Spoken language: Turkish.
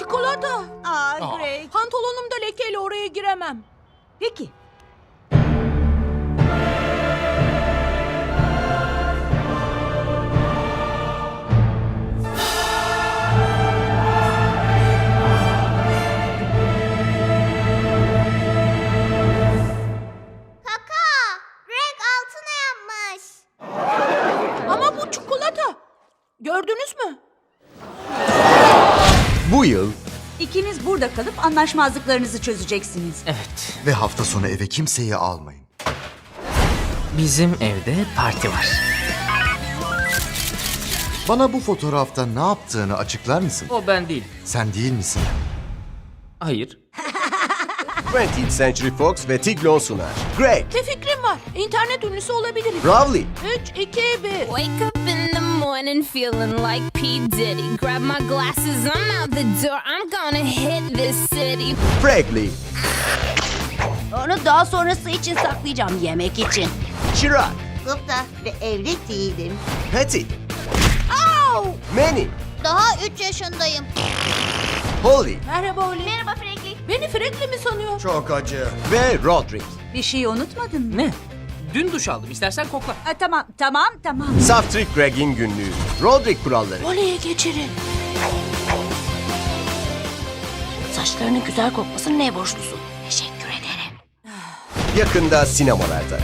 Çikolata. Aa, Greg. Pantolonumda lekeyle oraya giremem. Peki. Kaka, Greg altına yapmış. Ama bu çikolata. Gördünüz mü? Bu yıl İkiniz burada kalıp anlaşmazlıklarınızı çözeceksiniz. Evet. ve hafta sonu eve kimseyi almayın. Bizim evde parti var. Bana bu fotoğrafta ne yaptığını açıklar mısın? O ben değil. Sen değil misin? Hayır. 20th Century Fox ve Tiglon sunar. Greg, Bir fikrim var. İnternet ünlüsü olabilirim. Rowley, 3, 2, 1. Wake up in the morning feeling like P. Diddy. Grab my glasses, I'm out the door. I'm gonna hit this city. Fragley, Onu daha sonrası için saklayacağım yemek için. Chirac, Gupta ve evli değilim. Patty, Manny, Daha 3 yaşındayım. Holly Merhaba Oli. Merhaba Frankie. Beni Frankly mi sanıyor? Çok acı. ve Roderick. Bir şey unutmadın mı? Ne? Dün duş aldım. İstersen kokla. Ha, tamam, tamam, tamam. Saf Trick Greg'in günlüğü. Roderick kuralları. Oli'ye geçirin. Saçlarının güzel kokmasına ne borçlusun? Teşekkür ederim. Yakında sinemalarda.